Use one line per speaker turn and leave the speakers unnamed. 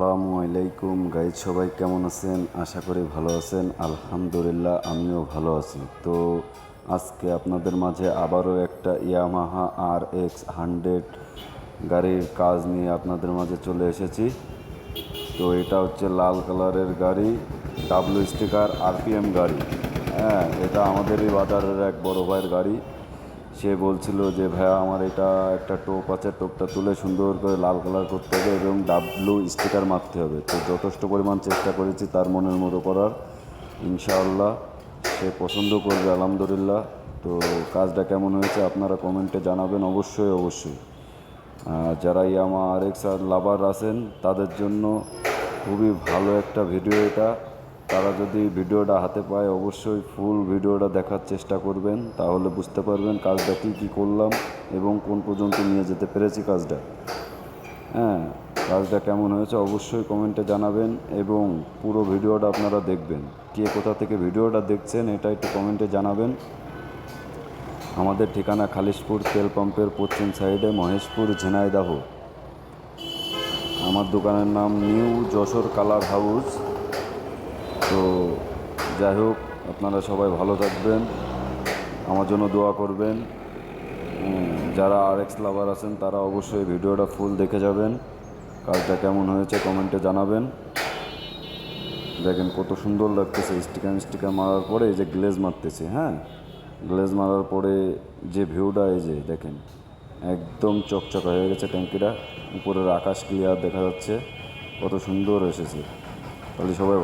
আসসালামু আলাইকুম গাইড সবাই কেমন আছেন? আশা করি ভালো আছেন। আলহামদুলিল্লাহ, আমিও ভালো আছি। তো আজকে আপনাদের মাঝে আবারও একটা ইয়ামাহা আর এক্স হান্ড্রেড গাড়ির কাজ নিয়ে আপনাদের মাঝে চলে এসেছি। তো এটা হচ্ছে লাল কালারের গাড়ি ডাব্লু স্টিকার আরপিএম গাড়ি। হ্যাঁ এটা আমাদেরই বাজারের এক বড় ভাইয়ের গাড়ি। সে বলছিল যে, ভাইয়া, আমার এটা একটা টোপ আছে, টোপটা তুলে সুন্দর করে লাল কালার করতে হবে এবং ডাব্লু স্টিকার মারতে হবে। তো যথেষ্ট পরিমাণ চেষ্টা করেছি তার মনের মতো করার। ইনশাআল্লাহ সে পছন্দ করবে, আলহামদুলিল্লাহ। তো কাজটা কেমন হয়েছে আপনারা কমেন্টে জানাবেন অবশ্যই অবশ্যই। যারা ইয়ামা আর এক্স লাভার আছেন, তাদের জন্য খুবই ভালো একটা ভিডিও এটা। তারা যদি ভিডিওটা হাতে পায়, অবশ্যই ফুল ভিডিওটা দেখার চেষ্টা করবেন, তাহলে বুঝতে পারবেন কাজটা কী কী করলাম এবং কোন পর্যন্ত নিয়ে যেতে পেরেছি কাজটা। হ্যাঁ কাজটা কেমন হয়েছে অবশ্যই কমেন্টে জানাবেন এবং পুরো ভিডিওটা আপনারা দেখবেন। কে কোথা থেকে ভিডিওটা দেখছেন এটা একটু কমেন্টে জানাবেন। আমাদের ঠিকানা খালিশপুর তেল পাম্পের পশ্চিম সাইডে মহেশপুর, ঝিনাইদাহ। আমার দোকানের নাম নিউ যশোর কালার হাউস। তো যাই হোক, আপনারা সবাই ভালো থাকবেন, আমার জন্য দোয়া করবেন। যারা আর এক্স লাভার আছেন, তারা অবশ্যই ভিডিওটা ফুল দেখে যাবেন। কাজটা কেমন হয়েছে কমেন্টে জানাবেন। দেখেন কত সুন্দর লাগতেছে স্টিকার স্টিকার মারার পরে এই যে গ্লেজ মারতেছে হ্যাঁ? গ্লেজ মারার পরে যে ভিউটা এই যে দেখেন, একদম চকচকা হয়ে গেছে ট্যাঙ্কিটা। উপরের আকাশ ক্লিয়ার দেখা যাচ্ছে। কত সুন্দর এসেছে। তাহলে সবাই